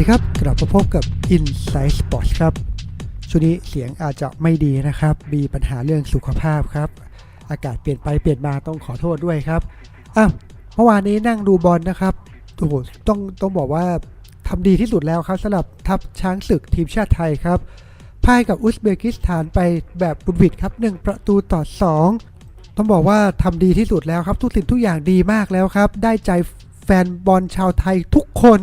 ดีครับ กลับมาพบกับ Inside Sports ครับ ช่วงนี้เสียงอาจจะไม่ดีนะครับ มีปัญหาเรื่องสุขภาพครับ อากาศเปลี่ยนไปเปลี่ยนมาต้องขอโทษด้วยครับอะเมื่อวานนี้นั่งดูบอลนะครับโอ้โหต้องต้องบอกว่าทำดีที่สุดแล้วครับสำหรับทัพช้างศึกทีมชาติไทยครับพ่ายกับอุซเบกิสถานไปแบบบุดหวิดครับ 1 ประตูต่อ 2 ต้องบอกว่าทำดีที่สุดแล้วครับ ทุกสิ่งทุกอย่างดีมากแล้วครับ ได้ใจแฟนบอลชาวไทยทุกคน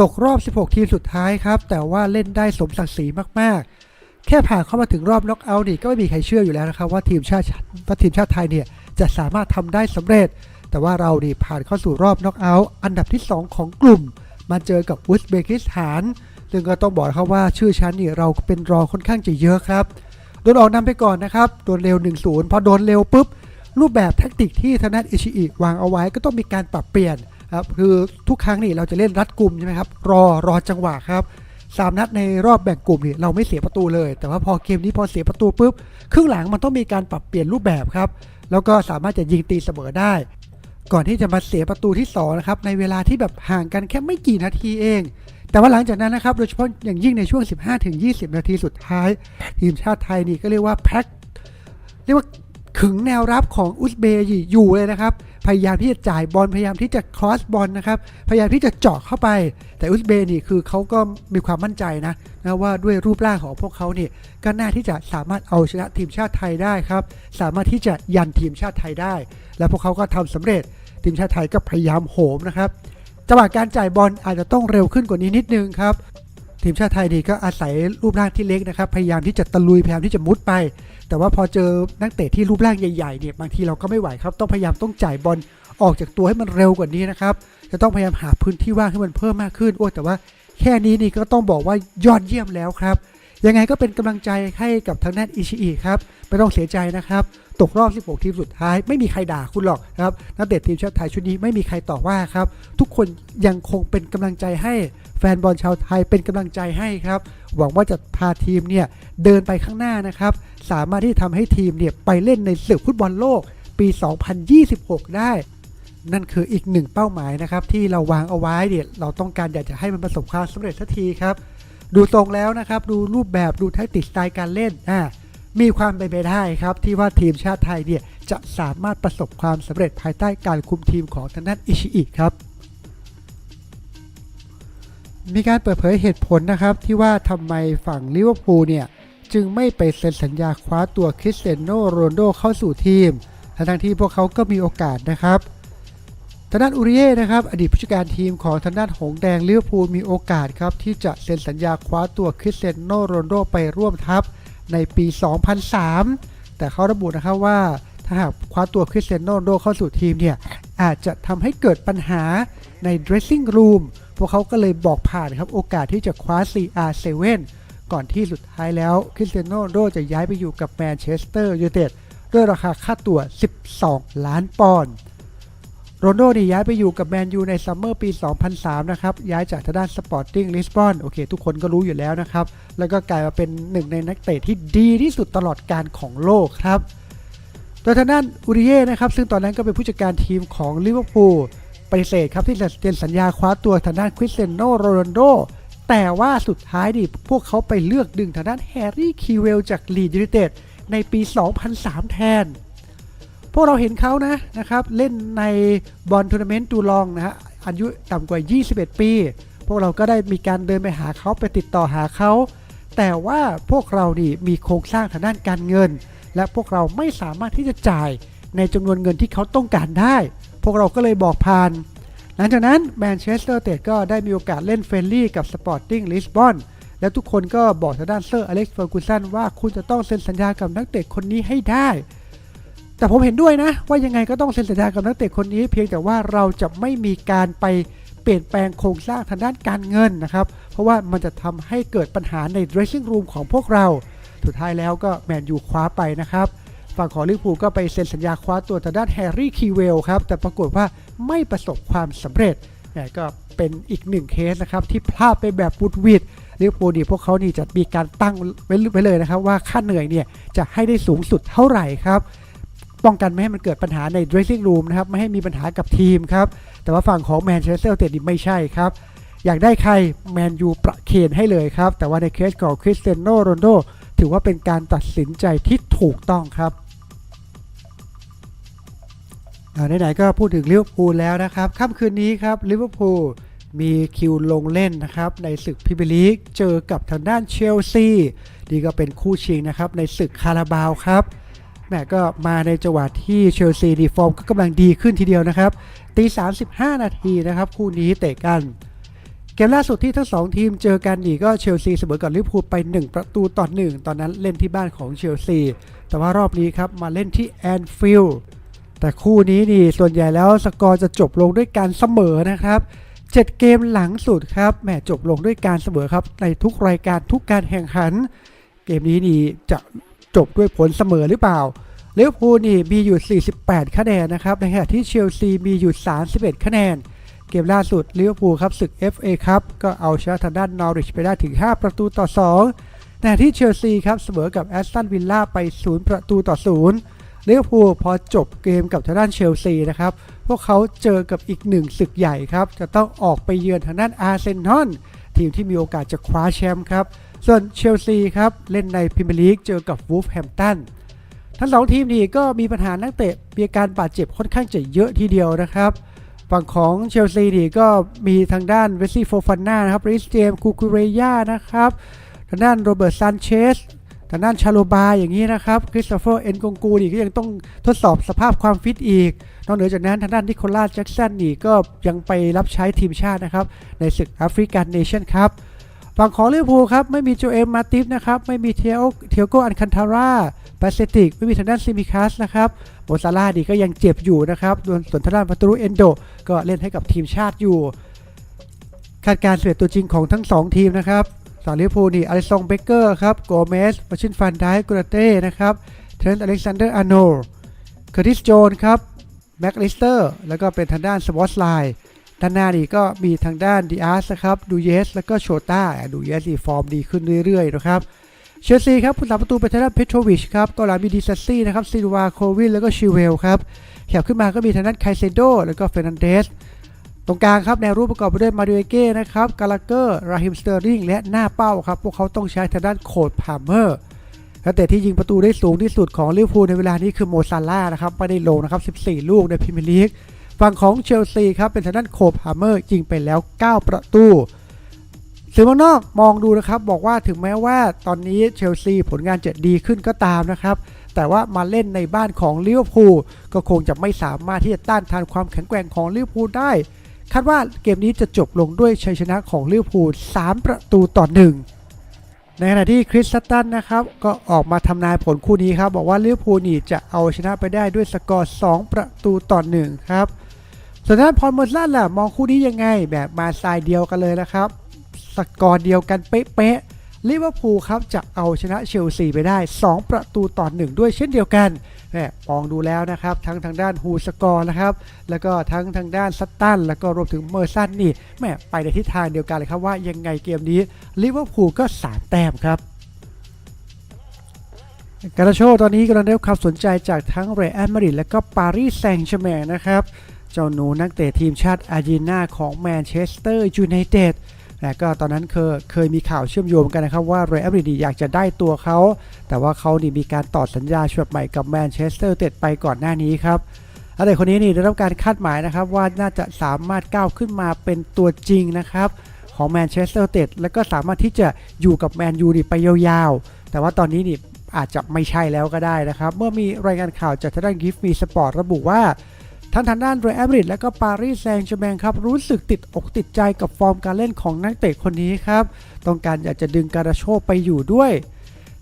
ตกรอบ 16 ทีมสุดท้ายครับ แต่ว่าเล่นได้สมศักดิ์ศรีมากๆ แค่ผ่านเข้ามาถึงรอบน็อกเอาท์นี่ก็ไม่มีใครเชื่ออยู่แล้วนะครับ ว่าทีมชาติว่าทีมชาติไทยเนี่ยจะสามารถทำได้สำเร็จ แต่ว่าเรานี่ผ่านเข้าสู่รอบน็อกเอาท์อันดับที่ 2 ของกลุ่ม มาเจอกับอุซเบกิสถาน ซึ่งก็ต้องบอกครับว่าชื่อชั้นนี่เราเป็นรองค่อนข้างจะเยอะครับโดนออกนำไปก่อนนะครับโดนเร็ว 1-0 พอโดนเร็วปุ๊บรูปแบบแท็กติกที่ธนัทอิชิอิวางเอาไว้ก็ต้องมีการปรับเปลี่ยน ครับคือทุกครั้งนี่เราจะเล่นรัดกลุ่มใช่ไหมครับรอรอจังหวะครับสามนัดในรอบแบ่งกลุ่มนี่เราไม่เสียประตูเลย แต่ว่าพอเกมนี้พอเสียประตูปุ๊บครึ่งหลังมันต้องมีการปรับเปลี่ยนรูปแบบครับ แล้วก็สามารถจะยิงตีเสมอได้ ก่อนที่จะมาเสียประตูที่2นะครับในเวลาที่แบบห่างกันแค่ไม่กี่นาทีเอง แต่ว่าหลังจากนั้นนะครับโดยเฉพาะอย่างยิ่งในช่วง 15-20 นาทีสุดท้าย ทีมชาติไทยนี่ก็เรียกว่าแพ็คเรียกว่า ขึงแนวรับของอุซเบย์อยู่เลยนะครับ พยายามที่จะจ่ายบอลพยายามที่จะครอสบอลนะครับ พยายามที่จะเจาะเข้าไป แต่อุซเบย์นี่คือเขาก็มีความมั่นใจนะนะว่าด้วยรูปร่างของพวกเขาเนี่ยก็น่าที่จะสามารถเอาชนะทีมชาติไทยได้ครับ สามารถที่จะยันทีมชาติไทยได้ และพวกเขาก็ทำสำเร็จทีมชาติไทยก็พยายามโหมนะครับจังหวะการจ่ายบอลอาจจะต้องเร็วขึ้นกว่านี้นิดนึงครับทีมชาติไทยดีก็อาศัยรูปร่างที่เล็กนะครับ พยายามที่จะตะลุยพยายามที่จะมุดไป แต่ว่าพอเจอนักเตะที่รูปร่างใหญ่ๆเนี่ยบางทีเราก็ไม่ไหวครับ ต้องพยายามต้องจ่ายบอลออกจากตัวให้มันเร็วกว่านี้นะครับ จะต้องพยายามหาพื้นที่ว่างให้มันเพิ่มมากขึ้นโอ้แต่ว่าแค่นี้นี่ก็ต้องบอกว่ายอดเยี่ยมแล้วครับยังไงก็เป็นกำลังใจให้กับทางด้านอิชิอิครับไม่ต้องเสียใจนะครับ ตกรอบ 16 ทีมสุดท้าย ไม่มีใครด่าคุณหรอกครับนักเตะทีมชาติไทยชุดนี้ไม่มีใครต่อว่าครับ ทุกคนยังคงเป็นกำลังใจให้ แฟนบอลชาวไทยเป็นกำลังใจให้ครับ หวังว่าจะพาทีมเนี่ยเดินไปข้างหน้านะครับ สามารถที่ทำให้ทีมเนี่ยไปเล่นในศึกฟุตบอลโลกปี 2026 ได้ นั่นคืออีกหนึ่งเป้าหมายนะครับ ที่เราวางเอาไว้เนี่ยเราต้องการอยากจะให้มันประสบความสำเร็จสักทีครับ ดูทรงแล้วนะครับ ดูรูปแบบดูแทคติกสไตล์การเล่นอ่ามีความเป็นไปได้ครับ ที่ว่าทีมชาติไทยเนี่ยจะสามารถประสบความสำเร็จภายใต้การคุมทีมของทางด้านอิชิอิครับ มีการเปิดเผยเหตุผลนะครับที่ว่าทำไมฝั่งลิเวอร์พูลเนี่ยจึงไม่ไปเซ็นสัญญาคว้าตัวคริสเตียโนโรนโดเข้าสู่ทีมทั้งที่พวกเขาก็มีโอกาสนะครับทางด้านอูริเย่นะครับอดีตผู้จัดการทีมของทางด้านหงแดงลิเวอร์พูลมีโอกาสครับที่จะเซ็นสัญญาคว้าตัวคริสเตียโนโรนโดไปร่วมทัพในปี 2003 แต่เขาระบุนะครับว่าถ้าหากคว้าตัวคริสเตียโนโรนโดเข้าสู่ทีมเนี่ยอาจจะทำให้เกิดปัญหาใน dressing room พวกเขาก็เลยบอกผ่านครับโอกาสที่จะคว้า CR7 ก่อนที่สุดท้ายแล้วคริสเตียโนโรจะย้ายไปอยู่กับแมนเชสเตอร์ยูไนเต็ดด้วยราคาค่าตัว12 ล้านปอนด์โรนลโดนี่ย้ายไปอยู่กับแมนยูในซัมเมอร์ปี 2003 นะครับ ย้ายจากทางด้านสปอร์ติ้งลิสบอน โอเค ทุกคนก็รู้อยู่แล้วนะครับ แล้วก็กลายมาเป็นหนึ่งในนักเตะที่ดีที่สุดตลอดการของโลกครับ โดยทางด้านอูริเย่นะครับ ซึ่งตอนนั้นก็เป็นผู้จัดการทีมของลิเวอร์พูล ปฏิเสธครับที่จะเซ็นสัญญาคว้าตัวทางด้านคริสเตียโนโรนัลโดแต่ว่าสุดท้ายนี่พวกเขาไปเลือกดึงทางด้านแฮร์รี่คีเวลจากลีดยูไนเต็ดในปี 2003 แทน พวกเราเห็นเขานะนะครับ เล่นในบอลทัวร์นาเมนต์ตูลองนะฮะอายุต่ำกว่า 21 ปี พวกเราก็ได้มีการเดินไปหาเขาไปติดต่อหาเขา แต่ว่าพวกเรานี่มีโครงสร้างทางด้านการเงิน และพวกเราไม่สามารถที่จะจ่ายในจำนวนเงินที่เขาต้องการได้ พวกเราก็เลยบอกผ่าน หลังจากนั้นแมนเชสเตอร์เตดก็ได้มีโอกาสเล่นเฟรนลี่กับสปอร์ติ้งลิสบอนแล้วทุกคนก็บอกทางด้านเซอร์อเล็กซ์เฟอร์กูสันว่าคุณจะต้องเซ็นสัญญากับนักเตะคนนี้ให้ได้ แต่ผมเห็นด้วยนะว่ายังไงก็ต้องเซ็นสัญญากับนักเตะคนนี้ เพียงแต่ว่าเราจะไม่มีการไปเปลี่ยนแปลงโครงสร้างทางด้านการเงินนะครับ เพราะว่ามันจะทำให้เกิดปัญหาใน dressing room ของพวกเรา สุดท้ายแล้วก็แมนยูคว้าไปนะครับ ฝั่งของลิเวอร์พูลก็ไปเซ็นสัญญาคว้าตัวทางด้านแฮร์รี่คีเวลครับ แต่ปรากฏว่าไม่ประสบความสำเร็จแหมก็เป็นอีกหนึ่งเคสนะครับ ที่พลาดไปแบบบุดวิดลิเวอร์พูลนี่พวกเขานี่จะมีการตั้งไว้เลยนะครับ ว่าค่าเหนื่อยเนี่ยจะให้ได้สูงสุดเท่าไหร่ครับป้องกันไม่ให้มันเกิดปัญหาใน dressing room นะครับ ไม่ให้มีปัญหากับทีมครับ แต่ว่าฝั่งของแมนเชสเตอร์เตดนี่ไม่ใช่ครับ อยากได้ใครแมนยูประเคนให้เลยครับ แต่ว่าในเคสของคริสเตียโนโรนโดถือว่าเป็นการตัดสินใจที่ถูกต้องครับ ไหนๆก็พูดถึงลิเวอร์พูลแล้วนะครับค่ำคืนนี้ครับลิเวอร์พูลมีคิวลงเล่นนะครับในศึกพรีเมียร์ลีกเจอกับทางด้านเชลซีนี่ก็เป็นคู่ชิงนะครับในศึกคาราบาวครับแหมก็มาในจังหวะที่เชลซีดีฟอร์มก็กำลังดีขึ้นทีเดียวนะครับตี 35 นาทีนะครับคู่นี้เตะกันเกมล่าสุดที่ทั้งสองทีมเจอกันนี่ก็เชลซีเสมอกับลิเวอร์พูลไป 1 ประตูต่อ1ตอนนั้นเล่นที่บ้านของเชลซีแต่ว่ารอบนี้ครับมาเล่นที่แอนฟิลด์ แต่คู่นี้นี่ส่วนใหญ่แล้วสกอร์จะจบลงด้วยการเสมอนะครับ 7 เกมหลังสุดครับแหมจบลงด้วยการเสมอครับ ในทุกรายการทุกการแข่งขัน เกมนี้นี่จะจบด้วยผลเสมอหรือเปล่าลิเวอร์พูลนี่มีอยู่ 48 คะแนนนะครับในขณะที่เชลซีมีอยู่ 31 คะแนน เกมล่าสุดลิเวอร์พูลครับศึก FA ครับก็เอาชนะทางด้านนอริชไปได้ถึง 5 ประตูต่อ2แต่ที่เชลซีครับเสมอกับแอสตันวิลล่าไป 0 ประตูต่อ 0 ลิเวอร์พูลพอจบเกมกับทางด้านเชลซีนะครับ พวกเขาเจอกับอีกหนึ่งศึกใหญ่ครับ จะต้องออกไปเยือนทางด้านอาร์เซนอลทีมที่มีโอกาสจะคว้าแชมป์ครับ ส่วนเชลซีครับ เล่นในพรีเมียร์ลีกเจอกับวูฟแฮมตันทั้งสองทีมนี่ก็มีปัญหานักเตะมีอาการบาดเจ็บค่อนข้างจะเยอะทีเดียวนะครับ ฝั่งของเชลซีนี่ก็มีทางด้านเวสซี่โฟฟาน่านะครับริสเจมคูคูเรยานะครับ ทางด้านโรเบิร์ตซานเชส ทางด้านชาโลบาอย่างนี้นะครับคริสโตเฟอร์เอ็นกงกูนี่ก็ยังต้องทดสอบสภาพความฟิตอีก นอกเหนือจากนั้นทางด้านนิโคลัสแจ็กสันนี่ก็ยังไปรับใช้ทีมชาตินะครับ ในศึกแอฟริกันเนชั่นครับฝั่งของลิเวอร์พูลครับ ไม่มีโจเอมมาติฟนะครับ ไม่มีเทียโอเทียโกอันคันทาร่าปาเซติก ไม่มีทางด้านซิมิคัสนะครับโมซาลาดีก็ยังเจ็บอยู่นะครับส่วนทางด้านปัตรูเอนโด ก็เล่นให้กับทีมชาติอยู่ คาดการณ์เสร็จตัวจริงของทั้ง 2 ทีมนะครับ ฝั่งลิเวอร์พูลนี่อลิซองเบเกอร์ครับโกเมสมาชินฟันไดกุรเต้นะครับเทรนต์อเล็กซานเดอร์อาร์โนลเคอร์ติสโจนครับแม็กลิสเตอร์แล้วก็เป็นทางด้านสวอตไลน์ด้านหน้านี่ก็มีทางด้านดีอาร์สครับดูเยส แล้วก็โชต้าดูเยสนี่ฟอร์มดีขึ้นเรื่อยๆนะครับเชลซีครับผู้สาประตูเป็นทางด้านเพโทรวิชครับก็หลังมีดีซัสซี่นะครับซิลวาโควินแล้วก็ชิเวลครับแถบขึ้นมาก็มีทางด้านไคเซโดแล้วก็เฟรนันเดส ตรงกลางครับแนวรูปประกอบไปด้วยมาดูเอเก้นะครับกาลาเกอร์ราฮิมสเตอร์ลิงและหน้าเป้าครับ พวกเขาต้องใช้ทางด้านโคดพาร์เมอร์นักเตะที่ยิงประตูได้สูงที่สุดของลิเวอร์พูลในเวลานี้คือโมซาร่านะครับไม่ได้ลงนะครับ 14 ลูกในพรีเมียร์ลีกฝั่งของเชลซีครับเป็นทางด้านโคดพาร์เมอร์ยิงไปแล้ว 9 ประตูสื่อมองนอกมองดูนะครับ บอกว่าถึงแม้ว่าตอนนี้เชลซีผลงานจะดีขึ้นก็ตามนะครับ แต่ว่ามาเล่นในบ้านของลิเวอร์พูลก็คงจะไม่สามารถที่จะต้านทานความแข็งแกร่งของลิเวอร์พูลได้ คาดว่าเกมนี้จะจบลงด้วยชัยชนะของลิเวอร์พูล3ประตูต่อหนึ่งในขณะที่คริสตันนะครับ ก็ออกมาทำนายผลคู่นี้ครับ บอกว่าลิเวอร์พูลนี่จะเอาชนะไปได้ด้วยสกอร์ 2 ประตูต่อหนึ่งครับส่วนด้านพอลมอร์สันล่ะมองคู่นี้ยังไงแบบมาสายเดียวกันเลยนะครับ สกอร์เดียวกันเป๊ะๆ ลิเวอร์พูลครับจะเอาชนะเชลซีไปได้ 2 ประตูต่อหนึ่งด้วยเช่นเดียวกันแหมมองดูแล้วนะครับ ทั้งทางด้านฮูสกอร์นะครับ แล้วก็ทั้งทางด้านซัตตัน แล้วก็รวมถึงเมอร์สันนี่แหมไปในทิศทางเดียวกันเลยครับว่ายังไงเกมนี้ลิเวอร์พูลก็ 3 แต้มครับการาโชตอนนี้กำลังได้รับความสนใจจากทั้งเรอัลมาดริดและก็ปารีสแซงต์แชร์แมงนะครับ เจ้าหนูนักเตะทีมชาติอาร์เจนตินาของแมนเชสเตอร์ยูไนเต็ด และก็ตอนนั้นเคยเคยมีข่าวเชื่อมโยงกันนะครับว่าเรอัลมาดริดอยากจะได้ตัวเขา แต่ว่าเขานี่มีการต่อสัญญาฉบับใหม่กับแมนเชสเตอร์เต็ดไปก่อนหน้านี้ครับนักเตะคนนี้นี่ได้รับการคาดหมายนะครับว่าน่าจะสามารถก้าวขึ้นมาเป็นตัวจริงนะครับของแมนเชสเตอร์เต็ดและก็สามารถที่จะอยู่กับแมนยูนี่ไปยาวๆ แต่ว่าตอนนี้นี่อาจจะไม่ใช่แล้วก็ได้นะครับ เมื่อมีรายงานข่าวจากทางด้านกิฟมีสปอร์ตระบุว่า ทั้งทางด้านเรอัลมาดริดและก็ปารีสแซงต์แชร์แมงครับรู้สึกติดอกติดใจกับฟอร์มการเล่นของนักเตะคนนี้ครับต้องการอยากจะดึงการาโชไปอยู่ด้วย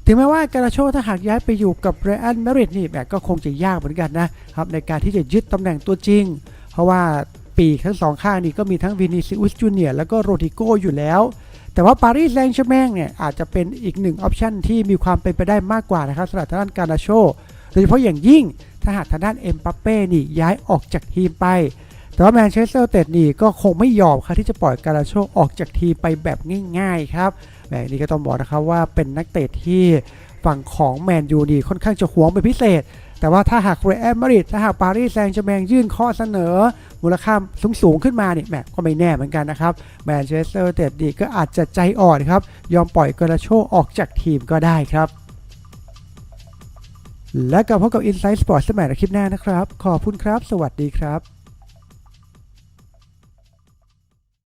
ถึงแม้ว่าการาโชถ้าหากย้ายไปอยู่กับเรอัลมาดริดนี่แบบก็คงจะยากเหมือนกันนะครับในการที่จะยึดตำแหน่งตัวจริง เพราะว่าปีกทั้งสองข้างนี่ก็มีทั้งวินิซิอุสจูเนียร์แล้วก็โรดิโกอยู่แล้ว แต่ว่าปารีสแซงต์แชร์แมงเนี่ยอาจจะเป็นอีกหนึ่งออปชันที่มีความเป็นไปได้มากกว่านะครับสำหรับทางด้านการาโชโดยเฉพาะอย่างยิ่ง ถ้าหากทางด้านเอ็มปัปเป้นี่ย้ายออกจากทีมไป แต่ว่าแมนเชสเตอร์เตดนี่ก็คงไม่ยอมครับที่จะปล่อยกาลาโชออกจากทีมไปแบบง่ายๆครับแหมนี่ก็ต้องบอกนะครับว่าเป็นนักเตะที่ฝั่งของแมนยูนี่ค่อนข้างจะหวงเป็นพิเศษ แต่ว่าถ้าหากเรอัลมาดริดถ้าหากปารีสแซงต์แชร์แมงยื่นข้อเสนอ มูลค่าสูงๆขึ้นมาเนี่ยแหมก็ไม่แน่เหมือนกันนะครับ แมนเชสเตอร์เตดดีก็อาจจะใจอ่อนครับ ยอมปล่อยกาลาโชออกจากทีมก็ได้ครับ และกลับพบกับ Inside Sport สมัยในคลิปหน้านะครับ ขอบคุณครับ สวัสดีครับ